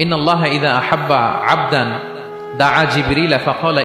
إن الله إذا أحب عبدا دعا جبريل فقال